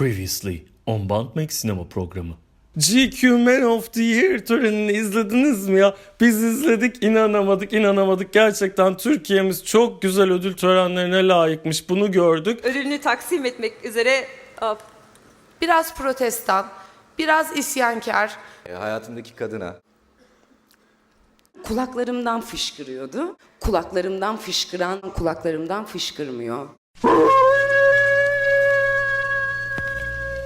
Previously on Bandmek Sinema programı. GQ Man of the Year törenini izlediniz mi ya? Biz izledik inanamadık inanamadık. Gerçekten Türkiye'miz çok güzel ödül törenlerine layıkmış. Bunu gördük. ödülünü taksim etmek üzere a, Biraz protestan, biraz isyankar. E, hayatımdaki kadına Kulaklarımdan fışkırıyordu. Kulaklarımdan fışkıran kulaklarımdan fışkırmıyor.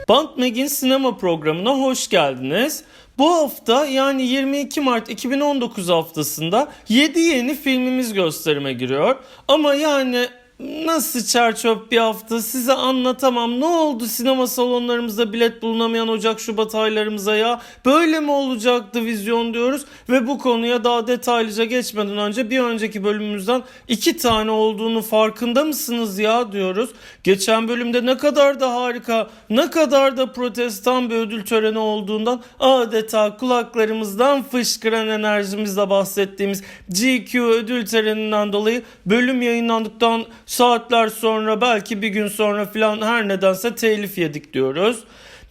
Bandmag'in sinema programına hoş geldiniz. Bu hafta yani 22 Mart 2019 haftasında 7 yeni filmimiz gösterime giriyor. Ama yani nasıl çerçöp bir hafta size anlatamam. Ne oldu sinema salonlarımızda bilet bulunamayan Ocak Şubat aylarımıza ya? Böyle mi olacaktı vizyon diyoruz ve bu konuya daha detaylıca geçmeden önce bir önceki bölümümüzden iki tane olduğunu farkında mısınız ya diyoruz. Geçen bölümde ne kadar da harika, ne kadar da protestan bir ödül töreni olduğundan adeta kulaklarımızdan fışkıran enerjimizle bahsettiğimiz GQ ödül töreninden dolayı bölüm yayınlandıktan saatler sonra belki bir gün sonra filan her nedense telif yedik diyoruz.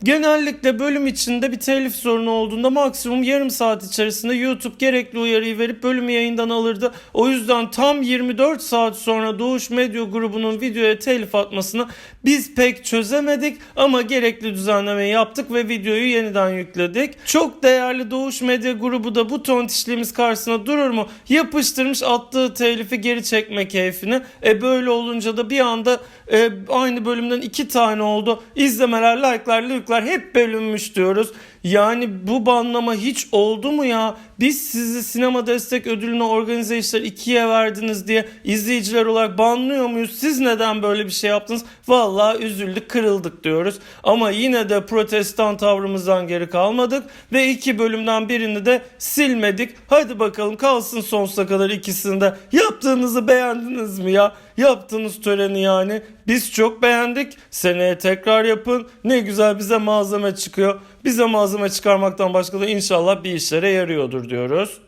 Genellikle bölüm içinde bir telif sorunu olduğunda maksimum yarım saat içerisinde YouTube gerekli uyarıyı verip bölümü yayından alırdı. O yüzden tam 24 saat sonra Doğuş Medya grubunun videoya telif atmasını biz pek çözemedik ama gerekli düzenlemeyi yaptık ve videoyu yeniden yükledik. Çok değerli Doğuş Medya grubu da bu tontişliğimiz karşısına durur mu? Yapıştırmış attığı telifi geri çekme keyfini. E böyle olunca da bir anda e, aynı bölümden iki tane oldu. İzlemeler, like'lar, like'lar hep bölünmüş diyoruz. Yani bu banlama hiç oldu mu ya? Biz sizi sinema destek ödülünü organize işler ikiye verdiniz diye izleyiciler olarak banlıyor muyuz? Siz neden böyle bir şey yaptınız? Vallahi üzüldük, kırıldık diyoruz. Ama yine de protestan tavrımızdan geri kalmadık ve iki bölümden birini de silmedik. Hadi bakalım kalsın sonsuza kadar ikisini de. Yaptığınızı beğendiniz mi ya? Yaptığınız töreni yani. Biz çok beğendik. Seneye tekrar yapın. Ne güzel bize malzeme çıkıyor. Bize malzeme çıkarmaktan başka da inşallah bir işlere yarıyordur diyoruz.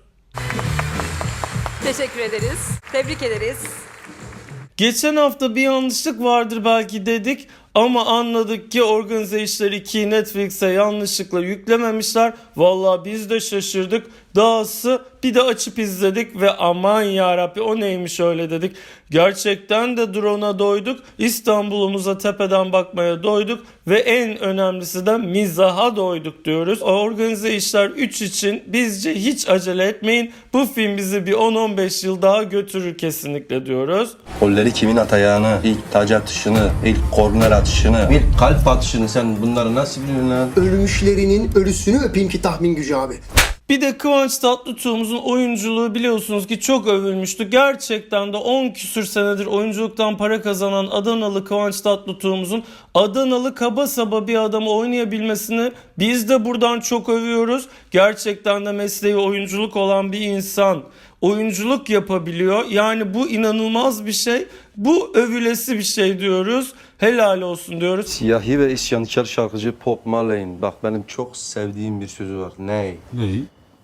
teşekkür ederiz. Tebrik ederiz. Geçen hafta bir yanlışlık vardır belki dedik ama anladık ki Organize İşler 2'yi Netflix'e yanlışlıkla yüklememişler. Vallahi biz de şaşırdık. Dahası bir de açıp izledik ve aman yarabbi o neymiş öyle dedik. Gerçekten de drone'a doyduk. İstanbul'umuza tepeden bakmaya doyduk ve en önemlisi de mizaha doyduk diyoruz. Organize İşler 3 için bizce hiç acele etmeyin. Bu film bizi bir 10-15 yıl daha götürür kesinlikle diyoruz. Golleri kimin atacağını, ilk taç atışını, ilk korner atışını, ilk kalp atışını sen bunları nasıl biliyorsun lan? ölmüşlerinin ölüsünü öpeyim ki tahmin gücü abi. Bir de Kıvanç Tatlıtuğ'umuzun oyunculuğu biliyorsunuz ki çok övülmüştü. Gerçekten de 10 küsür senedir oyunculuktan para kazanan Adanalı Kıvanç Tatlıtuğ'umuzun Adanalı kaba saba bir adamı oynayabilmesini biz de buradan çok övüyoruz. Gerçekten de mesleği oyunculuk olan bir insan oyunculuk yapabiliyor. Yani bu inanılmaz bir şey. Bu övülesi bir şey diyoruz. Helal olsun diyoruz. Siyahi ve isyankar şarkıcı Pop Marley'in bak benim çok sevdiğim bir sözü var. Ney?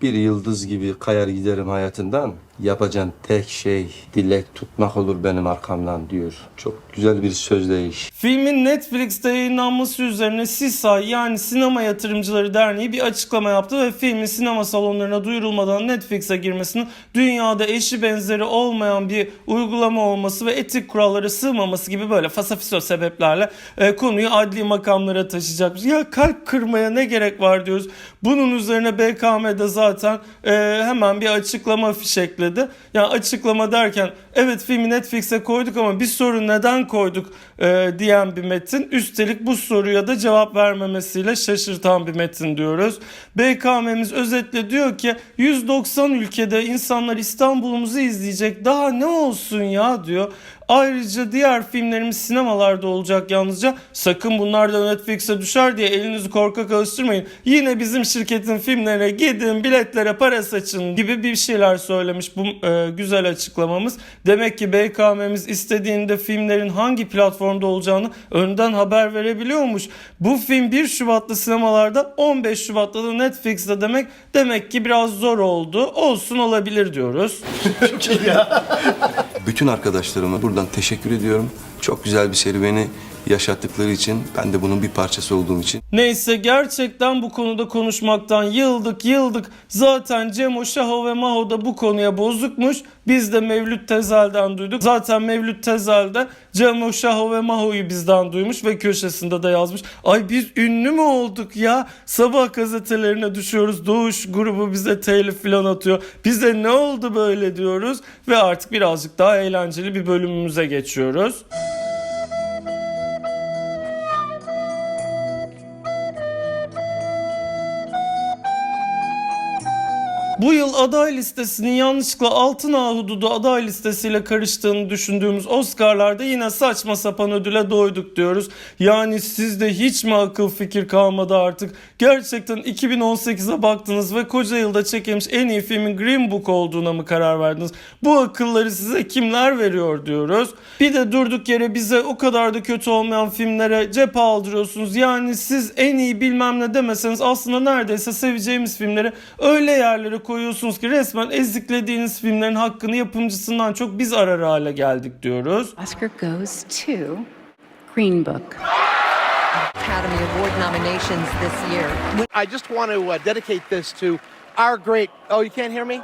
Bir yıldız gibi kayar giderim hayatından. Yapacağın tek şey dilek tutmak olur benim arkamdan diyor. Çok güzel bir sözdeyiş. Filmin Netflix'te yayınlanması üzerine SİSAY yani Sinema Yatırımcıları Derneği bir açıklama yaptı ve filmin sinema salonlarına duyurulmadan Netflix'e girmesinin dünyada eşi benzeri olmayan bir uygulama olması ve etik kurallara sığmaması gibi böyle fasafiso sebeplerle e, konuyu adli makamlara taşıyacakmış. Ya kalp kırmaya ne gerek var diyoruz. Bunun üzerine BKM'de zaten e, hemen bir açıklama fişekledi. Yani açıklama derken evet filmi Netflix'e koyduk ama bir soru neden koyduk e, diyen bir metin. Üstelik bu soruya da cevap vermemesiyle şaşırtan bir metin diyoruz. BKM'miz özetle diyor ki 190 ülkede insanlar İstanbul'umuzu izleyecek daha ne olsun ya diyor. Ayrıca diğer filmlerimiz sinemalarda olacak yalnızca. Sakın bunlar da Netflix'e düşer diye elinizi korkak alıştırmayın. Yine bizim şirketin filmlerine gidin biletlere para saçın gibi bir şeyler söylemiş bu e, güzel açıklamamız. Demek ki BKM'miz istediğinde filmlerin hangi platformda olacağını önden haber verebiliyormuş. Bu film 1 Şubat'ta sinemalarda 15 Şubat'ta da Netflix'te demek demek ki biraz zor oldu. Olsun olabilir diyoruz. Bütün arkadaşlarıma buradan teşekkür ediyorum. Çok güzel bir serüveni yaşattıkları için ben de bunun bir parçası olduğum için Neyse gerçekten bu konuda konuşmaktan yıldık yıldık. Zaten Cemo, Şaho ve Maho da bu konuya bozukmuş. Biz de Mevlüt Tezel'den duyduk. Zaten Mevlüt Tezel de Cemo, Şaho ve Maho'yu bizden duymuş ve köşesinde de yazmış. Ay biz ünlü mü olduk ya? Sabah gazetelerine düşüyoruz. Doğuş grubu bize telif falan atıyor. Bize ne oldu böyle diyoruz. Ve artık birazcık daha eğlenceli bir bölümümüze geçiyoruz. Bu yıl aday listesinin yanlışlıkla Altın Ahududu aday listesiyle karıştığını düşündüğümüz Oscar'larda yine saçma sapan ödüle doyduk diyoruz. Yani sizde hiç mi akıl fikir kalmadı artık? Gerçekten 2018'e baktınız ve koca yılda çekilmiş en iyi filmin Green Book olduğuna mı karar verdiniz? Bu akılları size kimler veriyor diyoruz. Bir de durduk yere bize o kadar da kötü olmayan filmlere cephe aldırıyorsunuz. Yani siz en iyi bilmem ne demeseniz aslında neredeyse seveceğimiz filmleri öyle yerlere koyuyorsunuz ki resmen eziklediğiniz filmlerin hakkını yapımcısından çok biz arar hale geldik diyoruz. Oscar goes to Green Book. Academy Award nominations this year. I just want to uh, dedicate this to our great. Oh, you can't hear me?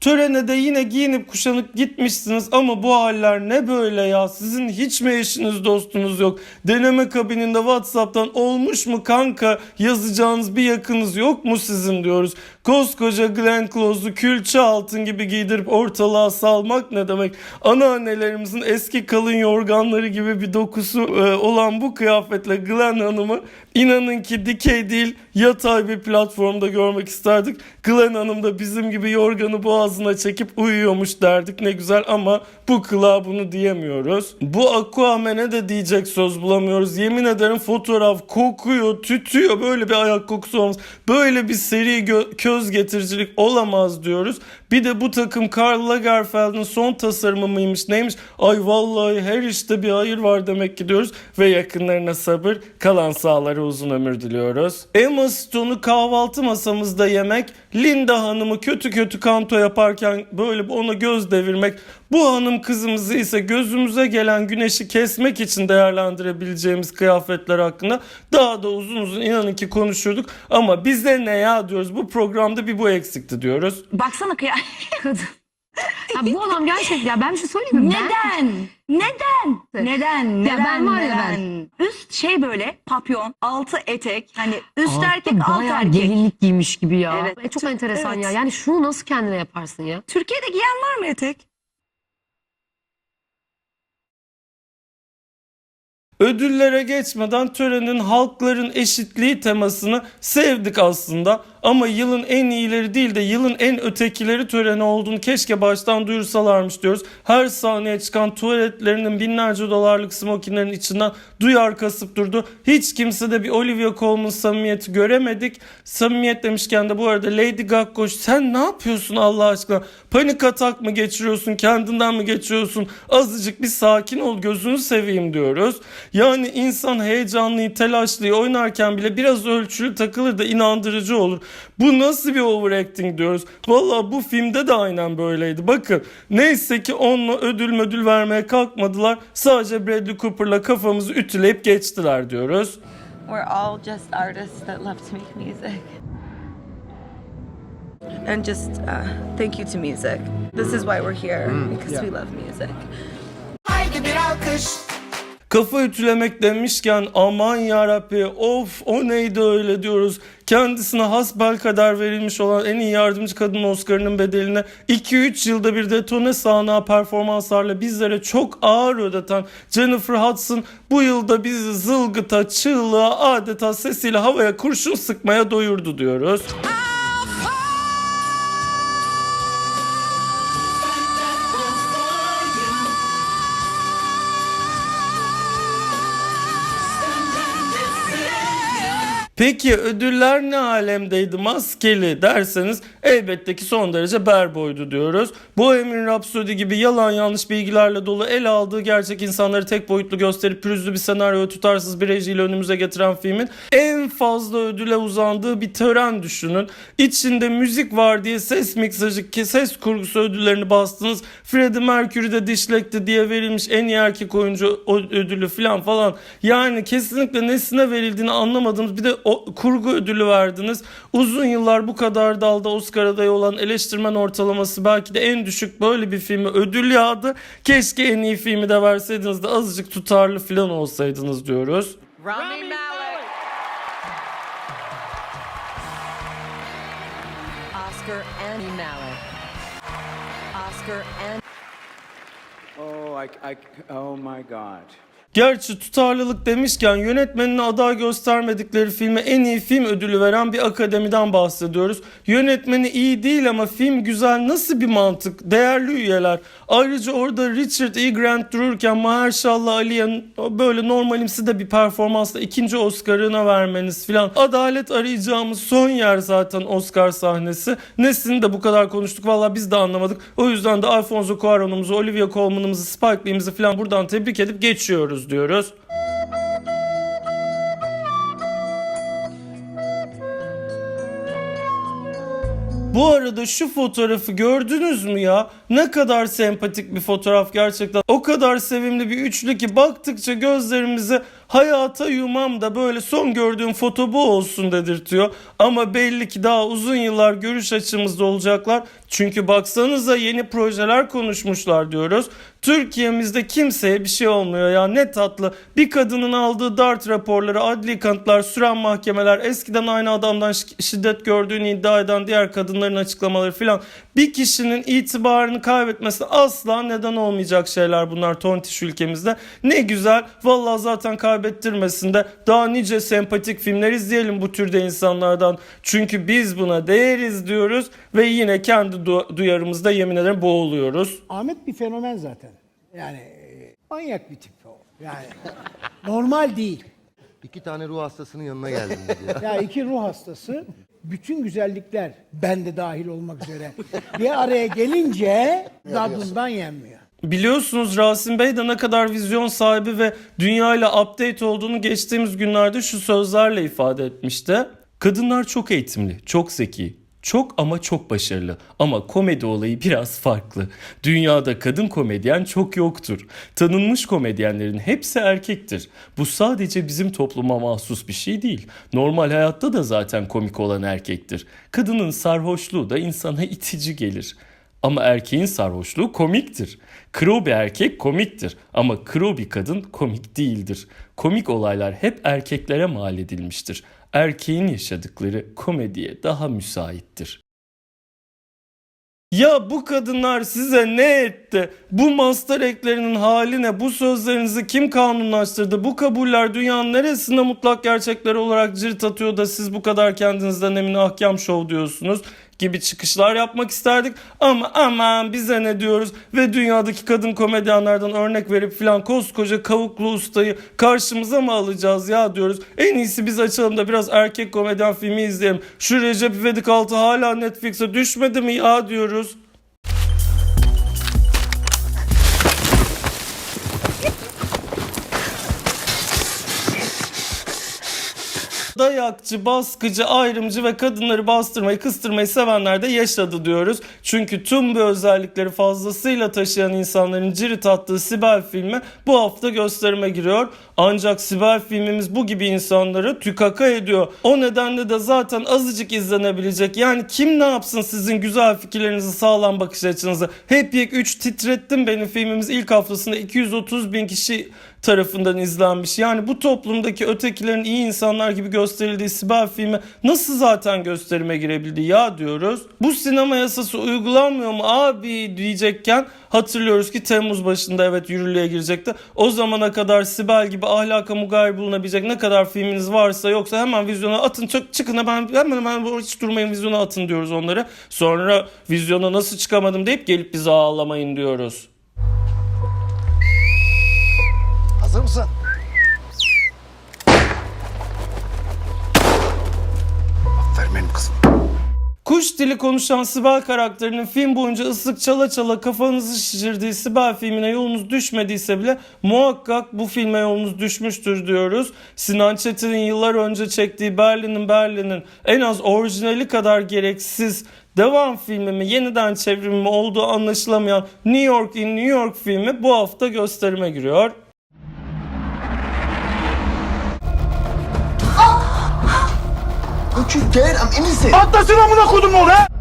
Törene de yine giyinip kuşanıp gitmişsiniz ama bu haller ne böyle ya? Sizin hiç mi eşiniz dostunuz yok? Deneme kabininde Whatsapp'tan olmuş mu kanka yazacağınız bir yakınız yok mu sizin diyoruz. Koskoca Glenn Close'u külçe altın gibi giydirip ortalığa salmak ne demek? Anneannelerimizin eski kalın yorganları gibi bir dokusu e, olan bu kıyafetle Glenn Hanım'ı inanın ki dikey değil yatay bir platformda görmek isterdik. Glenn Hanım da bizim gibi yorganı boğazına çekip uyuyormuş derdik ne güzel ama bu kılığa bunu diyemiyoruz. Bu Aquaman'e de diyecek söz bulamıyoruz. Yemin ederim fotoğraf kokuyor, tütüyor. Böyle bir ayak kokusu olmaz. Böyle bir seri gö- köz getiricilik olamaz diyoruz. Bir de bu takım Karl Lagerfeld'in son tasarımı mıymış neymiş? Ay vallahi her işte bir hayır var demek ki diyoruz. Ve yakınlarına sabır, kalan sağlara uzun ömür diliyoruz. Emma Stone'u kahvaltı masamızda yemek, Linda Hanım'ı kötü kötü kanto yaparken böyle ona göz devirmek, bu hanım kızımızı ise gözümüze gelen güneşi kesmek için değerlendirebileceğimiz kıyafetler hakkında daha da uzun uzun inanın ki konuşurduk. Ama bize ne ya diyoruz bu programda bir bu eksikti diyoruz. Baksana kıya kadın. Ya bu adam gerçek ya ben bir şey söyleyeyim mi? Neden? Neden? Neden? Ya Neden? ben var ya neden? Üst şey böyle papyon, altı etek. Hani üst Aa, erkek, alt bayağı erkek. gelinlik giymiş gibi ya. Evet. E, çok enteresan Evet. ya. Yani şunu nasıl kendine yaparsın ya? Türkiye'de giyen var mı etek? Ödüllere geçmeden törenin halkların eşitliği temasını sevdik aslında. Ama yılın en iyileri değil de yılın en ötekileri töreni olduğunu keşke baştan duyursalarmış diyoruz. Her sahneye çıkan tuvaletlerinin binlerce dolarlık smokinlerin içinden duyar kasıp durdu. Hiç kimse de bir Olivia Colman samimiyeti göremedik. Samimiyet demişken de bu arada Lady Gaga sen ne yapıyorsun Allah aşkına? Panik atak mı geçiriyorsun? Kendinden mi geçiyorsun? Azıcık bir sakin ol gözünü seveyim diyoruz. Yani insan heyecanlıyı, telaşlıyı oynarken bile biraz ölçülü takılır da inandırıcı olur. Bu nasıl bir overacting diyoruz. Valla bu filmde de aynen böyleydi. Bakın neyse ki onunla ödül mödül vermeye kalkmadılar. Sadece Bradley Cooper'la kafamızı ütüleyip geçtiler diyoruz. We're all just artists that love to make music. And just uh, thank you to music. This is why we're here, because we love music. Kafa ütülemek demişken aman yarabbi of o neydi öyle diyoruz. Kendisine hasbel kadar verilmiş olan en iyi yardımcı kadın Oscar'ının bedeline 2-3 yılda bir detone sahna performanslarla bizlere çok ağır ödeten Jennifer Hudson bu yılda bizi zılgıta, çığlığa adeta sesiyle havaya kurşun sıkmaya doyurdu diyoruz. Peki ödüller ne alemdeydi? Maskeli derseniz elbette ki son derece berboydu diyoruz. Bohemian Rhapsody gibi yalan yanlış bilgilerle dolu ele aldığı gerçek insanları tek boyutlu gösterip pürüzlü bir senaryo tutarsız bir rejiyle önümüze getiren filmin en fazla ödüle uzandığı bir tören düşünün. İçinde müzik var diye ses miksajı, ses kurgusu ödüllerini bastınız. Freddie Mercury de dişlekti diye verilmiş en iyi erkek oyuncu ödülü falan falan. Yani kesinlikle nesine verildiğini anlamadığımız bir de o kurgu ödülü verdiniz. Uzun yıllar bu kadar dalda Oscar adayı olan eleştirmen ortalaması belki de en düşük böyle bir filmi ödül yağdı. Keşke en iyi filmi de verseydiniz de azıcık tutarlı falan olsaydınız diyoruz. Rami Malek. Oscar Annie Malek. Oscar and Oh, I, I, oh my God. Gerçi tutarlılık demişken yönetmenine aday göstermedikleri filme en iyi film ödülü veren bir akademiden bahsediyoruz. Yönetmeni iyi değil ama film güzel nasıl bir mantık? Değerli üyeler. Ayrıca orada Richard E. Grant dururken Mahershala Ali'ye böyle normalimsi de bir performansla ikinci Oscar'ına vermeniz filan. Adalet arayacağımız son yer zaten Oscar sahnesi. Nesini de bu kadar konuştuk valla biz de anlamadık. O yüzden de Alfonso Cuarón'umuzu, Olivia Colman'ımızı, Spike Lee'mizi filan buradan tebrik edip geçiyoruz diyoruz. Bu arada şu fotoğrafı gördünüz mü ya? Ne kadar sempatik bir fotoğraf gerçekten. O kadar sevimli bir üçlü ki baktıkça gözlerimizi hayata yumam da böyle son gördüğüm foto bu olsun dedirtiyor. Ama belli ki daha uzun yıllar görüş açımızda olacaklar. Çünkü baksanıza yeni projeler konuşmuşlar diyoruz. Türkiye'mizde kimseye bir şey olmuyor ya ne tatlı. Bir kadının aldığı dart raporları, adli kanıtlar, süren mahkemeler, eskiden aynı adamdan şi- şiddet gördüğünü iddia eden diğer kadınların açıklamaları filan. Bir kişinin itibarını kaybetmesi asla neden olmayacak şeyler bunlar tontiş ülkemizde. Ne güzel. Vallahi zaten kaybettirmesin de daha nice sempatik filmler izleyelim bu türde insanlardan. Çünkü biz buna değeriz diyoruz ve yine kendi du- duyarımızda yemin ederim boğuluyoruz. Ahmet bir fenomen zaten. Yani e, manyak bir tip o. Yani normal değil. İki tane ruh hastasının yanına geldim dedi. Ya iki ruh hastası bütün güzellikler ben de dahil olmak üzere bir araya gelince dadından yenmiyor. Biliyorsunuz Rasim Bey de ne kadar vizyon sahibi ve dünyayla update olduğunu geçtiğimiz günlerde şu sözlerle ifade etmişti. Kadınlar çok eğitimli, çok zeki, çok ama çok başarılı. Ama komedi olayı biraz farklı. Dünyada kadın komedyen çok yoktur. Tanınmış komedyenlerin hepsi erkektir. Bu sadece bizim topluma mahsus bir şey değil. Normal hayatta da zaten komik olan erkektir. Kadının sarhoşluğu da insana itici gelir. Ama erkeğin sarhoşluğu komiktir. Kro bir erkek komiktir ama kro bir kadın komik değildir. Komik olaylar hep erkeklere mal edilmiştir. Erkeğin yaşadıkları komediye daha müsaittir. Ya bu kadınlar size ne etti? Bu master eklerinin haline bu sözlerinizi kim kanunlaştırdı? Bu kabuller dünyanın neresinde mutlak gerçekler olarak cirit atıyor da siz bu kadar kendinizden emin ahkam şov diyorsunuz? Gibi çıkışlar yapmak isterdik ama aman bize ne diyoruz ve dünyadaki kadın komedyenlerden örnek verip filan koskoca kavuklu ustayı karşımıza mı alacağız ya diyoruz. En iyisi biz açalım da biraz erkek komedyen filmi izleyelim. Şu Recep İvedik altı hala Netflix'e düşmedi mi ya diyoruz. Dayakçı, baskıcı, ayrımcı ve kadınları bastırmayı, kıstırmayı sevenler de yaşadı diyoruz. Çünkü tüm bu özellikleri fazlasıyla taşıyan insanların cirit attığı Sibel filmi bu hafta gösterime giriyor. Ancak Sibel filmimiz bu gibi insanları tükaka ediyor. O nedenle de zaten azıcık izlenebilecek. Yani kim ne yapsın sizin güzel fikirlerinizi, sağlam bakış açınızı. Hep yek 3 titrettim benim filmimiz ilk haftasında 230 bin kişi tarafından izlenmiş. Yani bu toplumdaki ötekilerin iyi insanlar gibi gösterildiği Sibel filmi nasıl zaten gösterime girebildi ya diyoruz. Bu sinema yasası uygulanmıyor mu abi diyecekken hatırlıyoruz ki Temmuz başında evet yürürlüğe girecekti. O zamana kadar Sibel gibi ahlaka mugayir bulunabilecek ne kadar filminiz varsa yoksa hemen vizyona atın çık, çıkın hemen hemen hemen hiç durmayın vizyona atın diyoruz onları. Sonra vizyona nasıl çıkamadım deyip gelip bize ağlamayın diyoruz. Hazır mısın? Kuş dili konuşan Sibel karakterinin film boyunca ıslık çala çala kafanızı şişirdiği Sibel filmine yolunuz düşmediyse bile muhakkak bu filme yolunuz düşmüştür diyoruz. Sinan Çetin'in yıllar önce çektiği Berlin'in Berlin'in en az orijinali kadar gereksiz devam filmi mi yeniden çevrimi mi olduğu anlaşılamayan New York in New York filmi bu hafta gösterime giriyor. Don't you? I'm innocent. Atlasın amına kodum o be!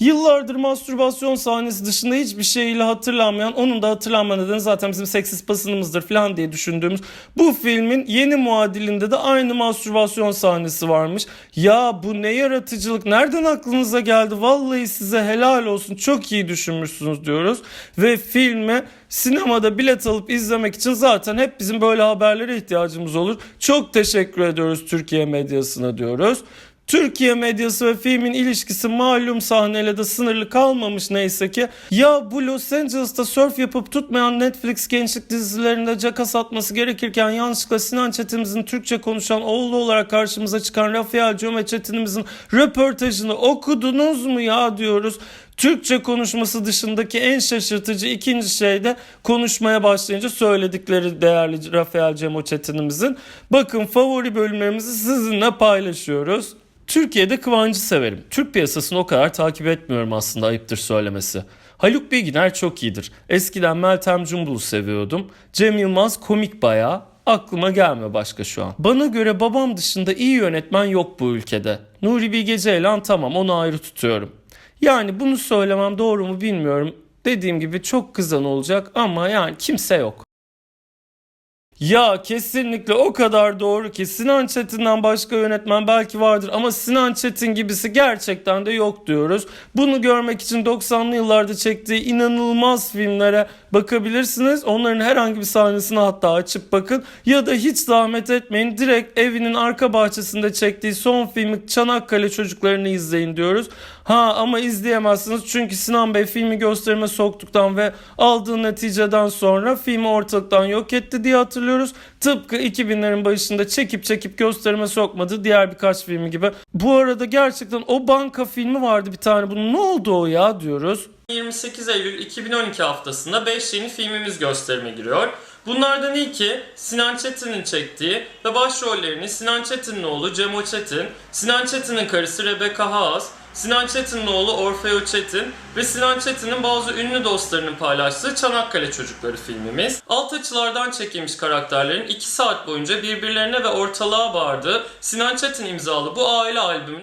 Yıllardır mastürbasyon sahnesi dışında hiçbir şeyiyle hatırlanmayan, onun da hatırlanma nedeni zaten bizim seksist basınımızdır falan diye düşündüğümüz bu filmin yeni muadilinde de aynı mastürbasyon sahnesi varmış. Ya bu ne yaratıcılık, nereden aklınıza geldi? Vallahi size helal olsun, çok iyi düşünmüşsünüz diyoruz. Ve filme sinemada bilet alıp izlemek için zaten hep bizim böyle haberlere ihtiyacımız olur. Çok teşekkür ediyoruz Türkiye medyasına diyoruz. Türkiye medyası ve filmin ilişkisi malum sahneyle de sınırlı kalmamış neyse ki. Ya bu Los Angeles'ta surf yapıp tutmayan Netflix gençlik dizilerinde caka satması gerekirken yanlışlıkla Sinan Çetin'imizin Türkçe konuşan oğlu olarak karşımıza çıkan Rafael Cöme Çetin'imizin röportajını okudunuz mu ya diyoruz. Türkçe konuşması dışındaki en şaşırtıcı ikinci şey de konuşmaya başlayınca söyledikleri değerli Rafael Cemo Çetin'imizin. Bakın favori bölümlerimizi sizinle paylaşıyoruz. Türkiye'de Kıvancı severim. Türk piyasasını o kadar takip etmiyorum aslında ayıptır söylemesi. Haluk Bilginer çok iyidir. Eskiden Meltem Cumbul'u seviyordum. Cem Yılmaz komik bayağı. Aklıma gelme başka şu an. Bana göre babam dışında iyi yönetmen yok bu ülkede. Nuri Bilge Ceylan tamam onu ayrı tutuyorum. Yani bunu söylemem doğru mu bilmiyorum. Dediğim gibi çok kızan olacak ama yani kimse yok. Ya kesinlikle o kadar doğru ki Sinan Çetin'den başka yönetmen belki vardır ama Sinan Çetin gibisi gerçekten de yok diyoruz. Bunu görmek için 90'lı yıllarda çektiği inanılmaz filmlere bakabilirsiniz. Onların herhangi bir sahnesine hatta açıp bakın ya da hiç zahmet etmeyin direkt evinin arka bahçesinde çektiği son filmi Çanakkale Çocuklarını izleyin diyoruz. Ha ama izleyemezsiniz çünkü Sinan Bey filmi gösterime soktuktan ve aldığı neticeden sonra filmi ortalıktan yok etti diye hatırlıyoruz. Tıpkı 2000'lerin başında çekip çekip gösterime sokmadı diğer birkaç filmi gibi. Bu arada gerçekten o banka filmi vardı bir tane bunun ne oldu o ya diyoruz. 28 Eylül 2012 haftasında 5 yeni filmimiz gösterime giriyor. Bunlardan ilki Sinan Çetin'in çektiği ve başrollerini Sinan Çetin'in oğlu Cemo Çetin, Sinan Çetin'in karısı Rebecca Haas, Sinan Çetin'in oğlu Orfeo Çetin ve Sinan Çetin'in bazı ünlü dostlarının paylaştığı Çanakkale Çocukları filmimiz. Alt açılardan çekilmiş karakterlerin 2 saat boyunca birbirlerine ve ortalığa bağırdığı Sinan Çetin imzalı bu aile albümü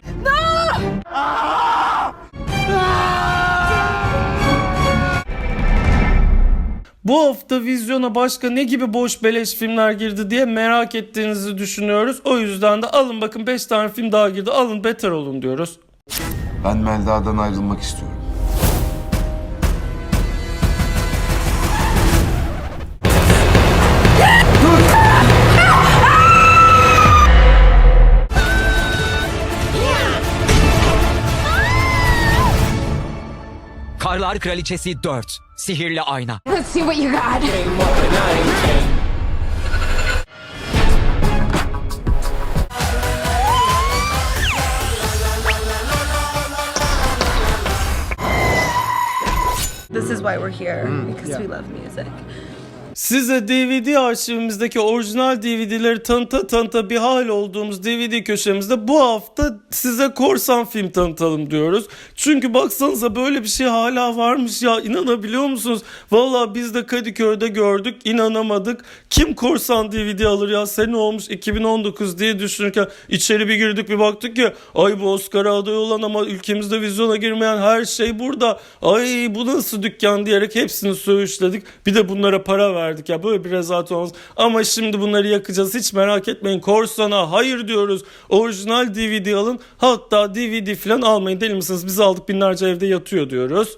Bu hafta vizyona başka ne gibi boş beleş filmler girdi diye merak ettiğinizi düşünüyoruz. O yüzden de alın bakın 5 tane film daha girdi. Alın beter olun diyoruz. Ben Melda'dan ayrılmak istiyorum. Karlar Kraliçesi 4. Sihirli Ayna. Let's see what you got. Why we're here mm, because we love music. Size DVD arşivimizdeki orijinal DVD'leri tanıta tanıta bir hal olduğumuz DVD köşemizde bu hafta size korsan film tanıtalım diyoruz. Çünkü baksanıza böyle bir şey hala varmış ya inanabiliyor musunuz? Valla biz de Kadıköy'de gördük inanamadık. Kim korsan DVD alır ya sene olmuş 2019 diye düşünürken içeri bir girdik bir baktık ki ay bu Oscar'a aday olan ama ülkemizde vizyona girmeyen her şey burada. Ay bu nasıl dükkan diyerek hepsini söğüşledik. Bir de bunlara para verdik ya böyle bir rezalet olmaz. Ama şimdi bunları yakacağız hiç merak etmeyin. Korsana hayır diyoruz. Orijinal DVD alın. Hatta DVD falan almayın deli misiniz? Biz aldık binlerce evde yatıyor diyoruz.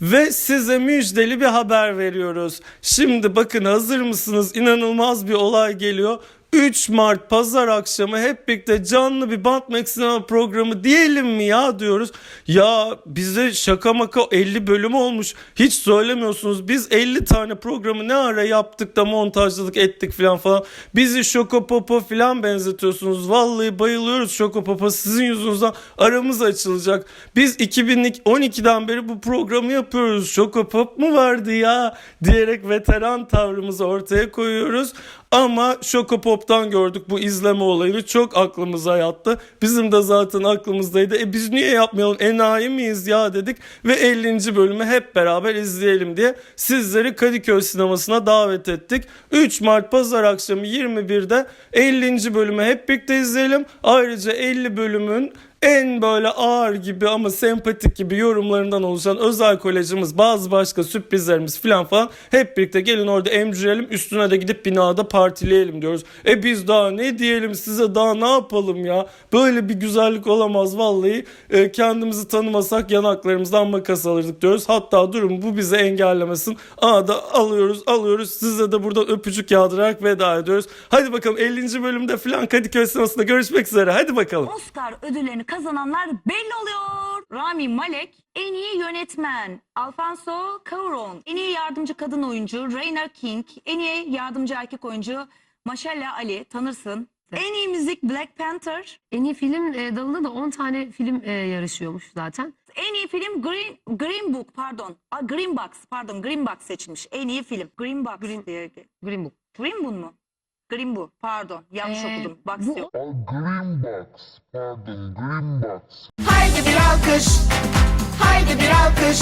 Ve size müjdeli bir haber veriyoruz. Şimdi bakın hazır mısınız? İnanılmaz bir olay geliyor. 3 Mart pazar akşamı hep birlikte canlı bir Bantmax sinema programı diyelim mi ya diyoruz. Ya bize şaka maka 50 bölüm olmuş. Hiç söylemiyorsunuz. Biz 50 tane programı ne ara yaptık da montajladık ettik falan falan. Bizi Şokopopo falan benzetiyorsunuz. Vallahi bayılıyoruz Şokopopo. Sizin yüzünüzden aramız açılacak. Biz 2012'den beri bu programı yapıyoruz. Şokopop mu vardı ya diyerek veteran tavrımızı ortaya koyuyoruz. Ama Şokopop'tan gördük bu izleme olayını. Çok aklımıza yattı. Bizim de zaten aklımızdaydı. E biz niye yapmayalım? Enayi miyiz ya dedik. Ve 50. bölümü hep beraber izleyelim diye sizleri Kadıköy sinemasına davet ettik. 3 Mart pazar akşamı 21'de 50. bölümü hep birlikte izleyelim. Ayrıca 50 bölümün en böyle ağır gibi ama sempatik gibi yorumlarından oluşan özel kolejimiz, bazı başka sürprizlerimiz falan falan hep birlikte gelin orada emcirelim üstüne de gidip binada partileyelim diyoruz. E biz daha ne diyelim size daha ne yapalım ya? Böyle bir güzellik olamaz vallahi. E, kendimizi tanımasak yanaklarımızdan makas alırdık diyoruz. Hatta durun bu bizi engellemesin. Aa da alıyoruz alıyoruz size de buradan öpücük yağdırarak veda ediyoruz. Hadi bakalım 50. bölümde falan Kadıköy sinemasında görüşmek üzere. Hadi bakalım. Oscar ödüllerini kazananlar belli oluyor. Rami Malek en iyi yönetmen. Alfonso Cuarón en iyi yardımcı kadın oyuncu. Rainer King en iyi yardımcı erkek oyuncu. Maşalla Ali tanırsın. En iyi müzik Black Panther. En iyi film e, dalında da 10 tane film e, yarışıyormuş zaten. En iyi film Green Green Book pardon. Aa, Green Box pardon Green Box seçmiş. En iyi film. Green Box Green- diye. Green Book. Green Book mu? Green Book pardon yanlış Ee, okudum. Box bu- yok. Haydi bir alkış, haydi bir alkış.